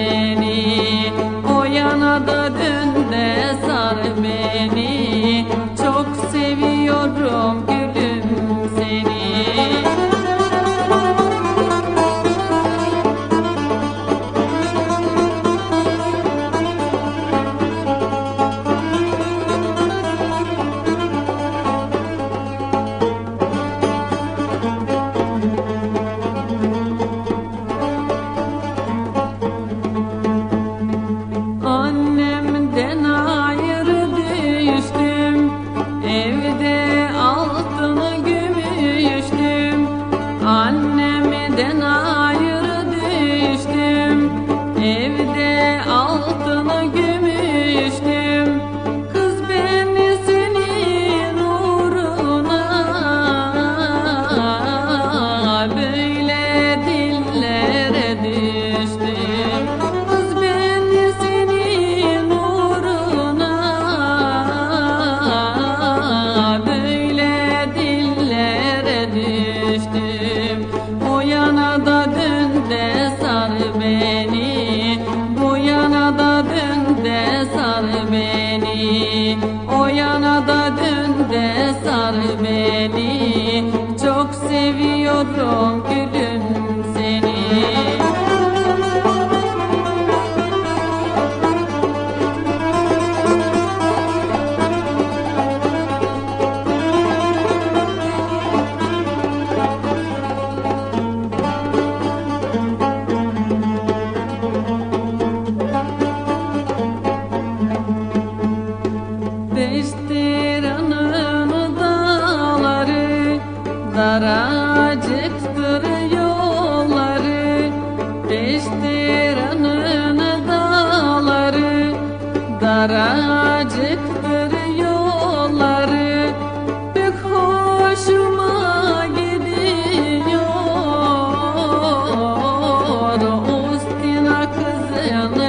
beni O yana da dön de sar beni. Çok seviyorum altını gümüştüm. Kız beni senin uğruna Böyle dillere düştüm. Kız beni senin uğruna Böyle dillere düştüm. O yana da dön de da dön de sar beni. Çok seviyorum gülüm Yeah.